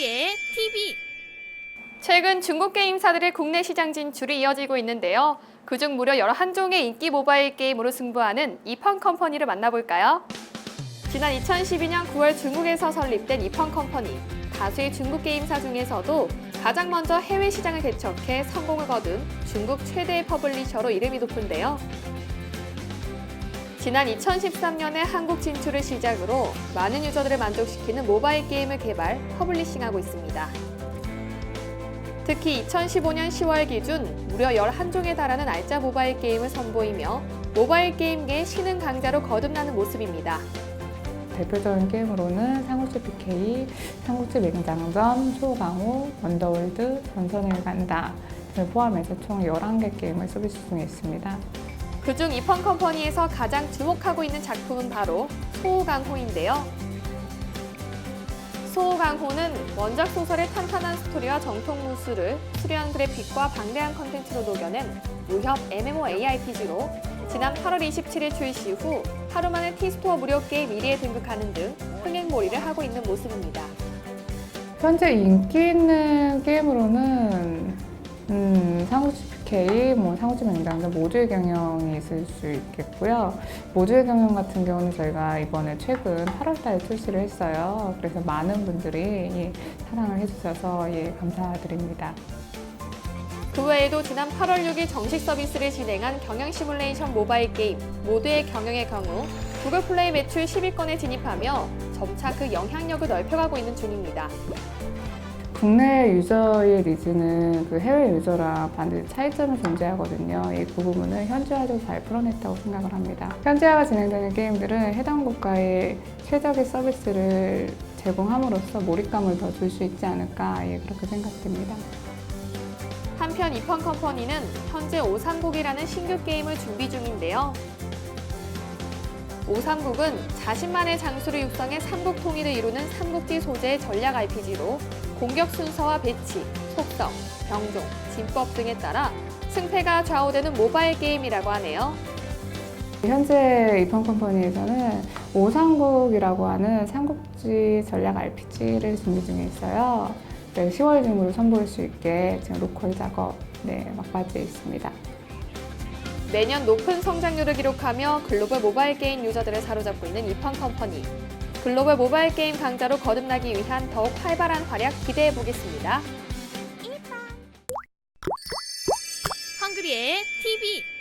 헝그리의 TV 최근 중국 게임사들의 국내 시장 진출이 이어지고 있는데요. 그중 무려 11종의 인기 모바일 게임으로 승부하는 이펀 컴퍼니를 만나볼까요? 지난 2012년 9월 중국에서 설립된 이펀 컴퍼니. 다수의 중국 게임사 중에서도 가장 먼저 해외 시장을 개척해 성공을 거둔 중국 최대의 퍼블리셔로 이름이 높은데요. 지난 2013년에 한국 진출을 시작으로 많은 유저들을 만족시키는 모바일 게임을 개발, 퍼블리싱하고 있습니다. 특히 2015년 10월 기준 무려 11종에 달하는 알짜 모바일 게임을 선보이며 모바일 게임계의 신흥 강자로 거듭나는 모습입니다. 대표적인 게임으로는 삼국지 PK, 삼국지 맹장전, 소강호, 원더월드, 전선을 간다 를 포함해서 총 11개 게임을 서비스 중에 있습니다. 그중 이펀 컴퍼니에서 가장 주목하고 있는 작품은 바로 소호강호인데요. 소호강호는 원작 소설의 탄탄한 스토리와 정통 무술을 수려한 그래픽과 방대한 컨텐츠로 녹여낸 무협 MMOARPG로 지난 8월 27일 출시 후 하루 만에 티스토어 무료 게임 1위에 등극하는 등 흥행몰이를 하고 있는 모습입니다. 현재 인기 있는 게임으로는 음, 상호 지 PK, 뭐 상호지 맹장전 모두의 경영이 있을 수 있겠고요. 모두의 경영 같은 경우는 저희가 이번에 최근 8월달에 출시를 했어요. 그래서 많은 분들이 예, 사랑을 해주셔서 예, 감사드립니다. 그 외에도 지난 8월 6일 정식 서비스를 진행한 경영 시뮬레이션 모바일 게임 모두의 경영의 경우 구글 플레이 매출 10위권에 진입하며 점차 그 영향력을 넓혀가고 있는 중입니다. 국내 유저의 니즈는 그 해외 유저랑 반드시 차이점이 존재하거든요. 이그 부분을 현지화도 잘 풀어냈다고 생각을 합니다. 현지화가 진행되는 게임들은 해당 국가의 최적의 서비스를 제공함으로써 몰입감을 더 줄 수 있지 않을까 예, 그렇게 생각됩니다. 한편 이펀 컴퍼니는 현재 오삼국이라는 신규 게임을 준비 중인데요. 오삼국은 자신만의 장수를 육성해 삼국 통일을 이루는 삼국지 소재의 전략 RPG로 공격 순서와 배치, 속성, 병종, 진법 등에 따라 승패가 좌우되는 모바일 게임이라고 하네요. 현재 이펀 컴퍼니에서는 오상국이라고 하는 삼국지 전략 RPG를 준비 중에 있어요. 네, 10월 중으로 선보일 수 있게 지금 로컬 작업 네, 막바지에 있습니다. 매년 높은 성장률을 기록하며 글로벌 모바일 게임 유저들을 사로잡고 있는 이펀 컴퍼니. 글로벌 모바일 게임 강자로 거듭나기 위한 더욱 활발한 활약 기대해 보겠습니다. 헝그리의 TV